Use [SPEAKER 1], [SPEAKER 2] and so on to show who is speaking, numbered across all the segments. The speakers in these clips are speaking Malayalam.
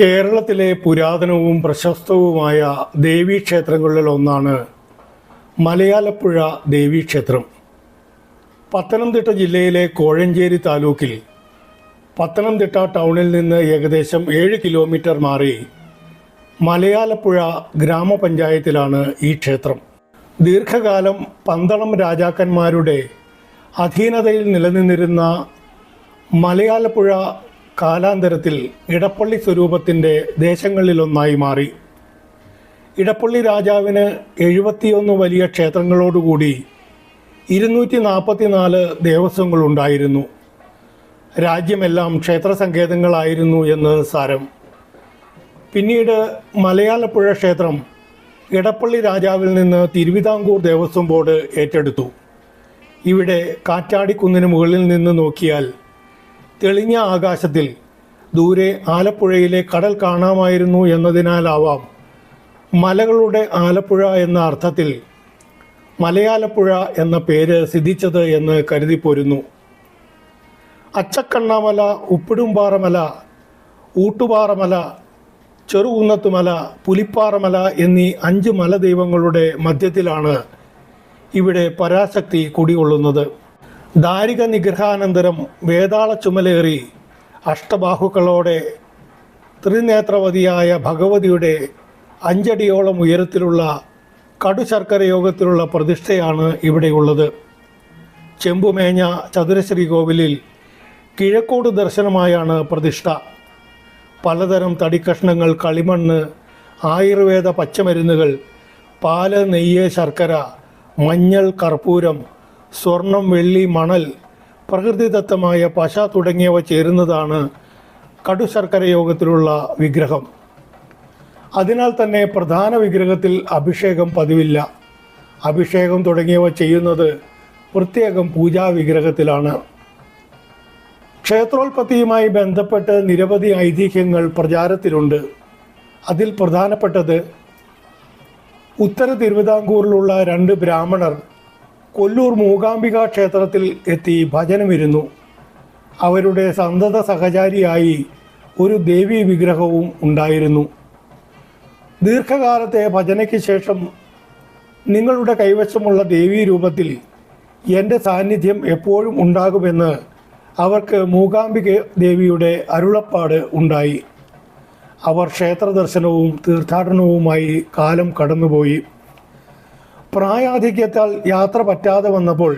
[SPEAKER 1] കേരളത്തിലെ പുരാതനവും പ്രശസ്തവുമായ ദേവീക്ഷേത്രങ്ങളിൽ ഒന്നാണ് മലയാലപ്പുഴ ദേവീക്ഷേത്രം പത്തനംതിട്ട ജില്ലയിലെ കോഴഞ്ചേരി താലൂക്കിൽ പത്തനംതിട്ട ടൗണിൽ നിന്ന് ഏകദേശം ഏഴ് കിലോമീറ്റർ മാറി മലയാലപ്പുഴ ഗ്രാമപഞ്ചായത്തിലാണ് ഈ ക്ഷേത്രം. ദീർഘകാലം പന്തളം രാജാക്കന്മാരുടെ അധീനതയിൽ നിലനിന്നിരുന്ന മലയാലപ്പുഴ കാലാന്തരത്തിൽ ഇടപ്പള്ളി സ്വരൂപത്തിന്റെ ദേശങ്ങളിലൊന്നായി മാറി. ഇടപ്പള്ളി രാജാവിന് എഴുപത്തിയൊന്ന് വലിയ ക്ഷേത്രങ്ങളോടുകൂടി ഇരുന്നൂറ്റി നാൽപ്പത്തിനാല് ദേവസ്വങ്ങളുണ്ടായിരുന്നു. രാജ്യമെല്ലാം ക്ഷേത്ര സങ്കേതങ്ങളായിരുന്നു എന്ന് സാരം. പിന്നീട് മലയാളപ്പുഴ ക്ഷേത്രം ഇടപ്പള്ളി രാജാവിൽ നിന്ന് തിരുവിതാംകൂർ ദേവസ്വം ബോർഡ് ഏറ്റെടുത്തു. ഇവിടെ കാറ്റാടിക്കുന്നിന് മുകളിൽ നിന്ന് നോക്കിയാൽ തെളിഞ്ഞ ആകാശത്തിൽ ദൂരെ ആലപ്പുഴയിലെ കടൽ കാണാമായിരുന്നു എന്നതിനാലാവാം. മലകളുടെ ആലപ്പുഴ എന്ന അർത്ഥത്തിൽ മലയാലപ്പുഴ എന്ന പേര് സിദ്ധിച്ചത് എന്ന് കരുതിപ്പോരുന്നു അച്ചക്കണ്ണാമല ഉപ്പിടുംപാറമല ഊട്ടുപാറമല ചെറുകുന്നത്തുമല പുലിപ്പാറമല എന്നീ അഞ്ച് മലദൈവങ്ങളുടെ മധ്യത്തിലാണ് ഇവിടെ പരാശക്തി കുടികൊള്ളുന്നത്. ദാരിക നിഗ്രഹാനന്തരം വേതാള ചുമലേറി അഷ്ടബാഹുക്കളോടെ ത്രിനേത്രവതിയായ ഭഗവതിയുടെ അഞ്ചടിയോളം ഉയരത്തിലുള്ള കടുശർക്കര യോഗത്തിലുള്ള പ്രതിഷ്ഠയാണ് ഇവിടെയുള്ളത്. ചെമ്പുമേഞ്ഞ ചതുരശ്രീ കോവിലിൽ കിഴക്കോട് ദർശനമായാണ് പ്രതിഷ്ഠ. പലതരം തടിക്കഷ്ണങ്ങൾ കളിമണ്ണ് ആയുർവേദ പച്ചമരുന്നുകൾ പാൽ നെയ്യ് ശർക്കര മഞ്ഞൾ കർപ്പൂരം സ്വർണം വെള്ളി മണൽ പ്രകൃതിദത്തമായ പശ തുടങ്ങിയവ ചേരുന്നതാണ് കടുശർക്കര യോഗത്തിലുള്ള വിഗ്രഹം. അതിനാൽ തന്നെ പ്രധാന വിഗ്രഹത്തിൽ അഭിഷേകം പതിവില്ല. അഭിഷേകം തുടങ്ങിയവ ചെയ്യുന്നത് പ്രത്യേകം പൂജാ വിഗ്രഹത്തിലാണ്. ക്ഷേത്രോൽപത്തിയുമായി ബന്ധപ്പെട്ട് നിരവധി ഐതിഹ്യങ്ങൾ പ്രചാരത്തിലുണ്ട്. അതിൽ പ്രധാനപ്പെട്ടത് ഉത്തര തിരുവിതാംകൂറിലുള്ള രണ്ട് ബ്രാഹ്മണർ കൊല്ലൂർ മൂകാംബിക ക്ഷേത്രത്തിൽ എത്തി ഭജനമിരുന്നു. അവരുടെ സന്തത സഹചാരിയായി ഒരു ദേവീ വിഗ്രഹവും ഉണ്ടായിരുന്നു. ദീർഘകാലത്തെ ഭജനയ്ക്ക് ശേഷം നിങ്ങളുടെ കൈവശമുള്ള ദേവീ രൂപത്തിൽ എന്റെ സാന്നിധ്യം എപ്പോഴും ഉണ്ടാകുമെന്ന് അവർക്ക് മൂകാംബിക ദേവിയുടെ അരുളപ്പാട് ഉണ്ടായി. അവർ ക്ഷേത്ര ദർശനവും തീർത്ഥാടനവുമായി കാലം കടന്നുപോയി. പ്രായാധിക്യത്താൽ യാത്ര പറ്റാതെ വന്നപ്പോൾ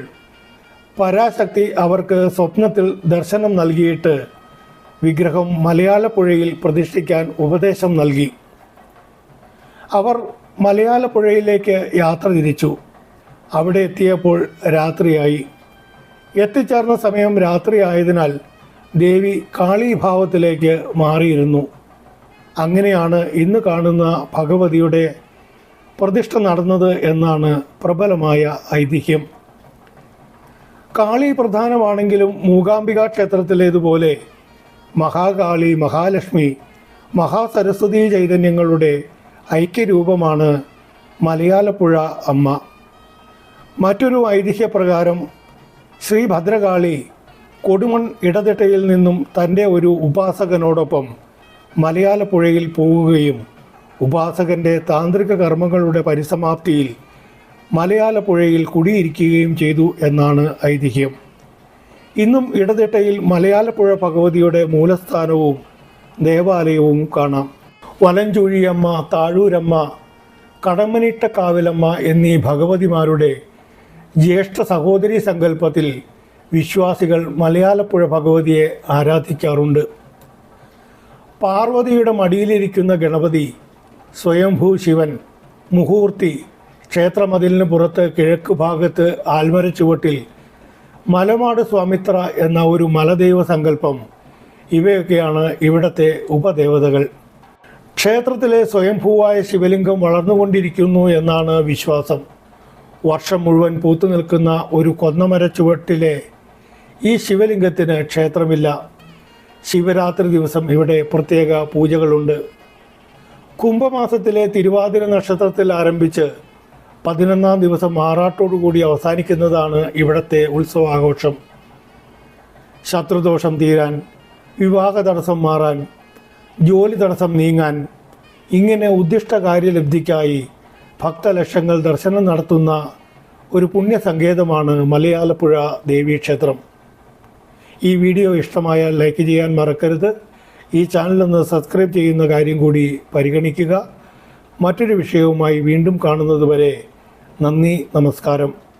[SPEAKER 1] പരാശക്തി അവർക്ക് സ്വപ്നത്തിൽ ദർശനം നൽകിയിട്ട് വിഗ്രഹം മലയാളപ്പുഴയിൽ പ്രതിഷ്ഠിക്കാൻ ഉപദേശം നൽകി. അവർ മലയാളപ്പുഴയിലേക്ക് യാത്ര തിരിച്ചു. അവിടെ എത്തിയപ്പോൾ രാത്രിയായി. എത്തിച്ചേർന്ന സമയം രാത്രിയായതിനാൽ ദേവി കാളീഭാവത്തിലേക്ക് മാറിയിരുന്നു. അങ്ങനെയാണ് ഇന്ന് കാണുന്ന ഭഗവതിയുടെ പ്രതിഷ്ഠ നടന്നത് എന്നാണ് പ്രബലമായ ഐതിഹ്യം. കാളി പ്രധാനമാണെങ്കിലും മൂകാംബിക ക്ഷേത്രത്തിലേതുപോലെ മഹാകാളി മഹാലക്ഷ്മി മഹാസരസ്വതി ചൈതന്യങ്ങളുടെ ഐക്യരൂപമാണ് മലയാളപ്പുഴ അമ്മ. മറ്റൊരു ഐതിഹ്യപ്രകാരം ശ്രീ ഭദ്രകാളി കൊടുമൺ ഇടതിട്ടയിൽ നിന്നും തന്റെ ഒരു ഉപാസകനോടൊപ്പം മലയാളപ്പുഴയിൽ പോവുകയും ഉപാസകന്റെ താന്ത്രിക കർമ്മങ്ങളുടെ പരിസമാപ്തിയിൽ മലയാള പുഴയിൽ കുടിയിരിക്കുകയും ചെയ്തു എന്നാണ് ഐതിഹ്യം. ഇന്നും ഇടതിട്ടയിൽ മലയാളപ്പുഴ ഭഗവതിയുടെ മൂലസ്ഥാനവും ദേവാലയവും കാണാം. വലഞ്ചുഴിയമ്മ താഴൂരമ്മ കടമ്മനിട്ട കാവിലമ്മ എന്നീ ഭഗവതിമാരുടെ ജ്യേഷ്ഠ സഹോദരി സങ്കല്പത്തിൽ വിശ്വാസികൾ മലയാളപ്പുഴ ഭഗവതിയെ ആരാധിക്കാറുണ്ട്. പാർവതിയുടെ മടിയിലിരിക്കുന്ന ഗണപതി സ്വയംഭൂ ശിവൻ മുഹൂർത്തി ക്ഷേത്രമതിലിന് പുറത്ത് കിഴക്ക് ഭാഗത്ത് ആൽമര ചുവട്ടിൽ മലമാട് സ്വാമിത്ര എന്ന ഒരു മലദൈവ സങ്കല്പം. ഇവയൊക്കെയാണ് ഇവിടത്തെ ഉപദേവതകൾ. ക്ഷേത്രത്തിലെ സ്വയംഭൂവായ ശിവലിംഗം വളർന്നുകൊണ്ടിരിക്കുന്നു എന്നാണ് വിശ്വാസം. വർഷം മുഴുവൻ പൂത്തു നിൽക്കുന്ന ഒരു കൊന്നമര ചുവട്ടിലെ ഈ ശിവലിംഗത്തിന് ക്ഷേത്രമില്ല. ശിവരാത്രി ദിവസം ഇവിടെ പ്രത്യേക പൂജകളുണ്ട്. കുംഭമാസത്തിലെ തിരുവാതിര നക്ഷത്രത്തിൽ ആരംഭിച്ച് പതിനൊന്നാം ദിവസം ആറാട്ടോടുകൂടി അവസാനിക്കുന്നതാണ് ഇവിടത്തെ ഉത്സവാഘോഷം. ശത്രുദോഷം തീരാൻ വിവാഹ തടസ്സം മാറാൻ ജോലി തടസ്സം നീങ്ങാൻ ഇങ്ങനെ ഉദ്ദിഷ്ട കാര്യലബ്ധിക്കായി ഭക്തലക്ഷങ്ങൾ ദർശനം നടത്തുന്ന ഒരു പുണ്യസങ്കേതമാണ് മലയാലപ്പുഴ ദേവീക്ഷേത്രം. ഈ വീഡിയോ ഇഷ്ടമായാൽ ലൈക്ക് ചെയ്യാൻ മറക്കരുത്. ഈ ചാനലൊന്ന് സബ്സ്ക്രൈബ് ചെയ്യുന്ന കാര്യം കൂടി പരിഗണിക്കുക. മറ്റൊരു വിഷയവുമായി വീണ്ടും കാണുന്നതുവരെ നന്ദി നമസ്കാരം.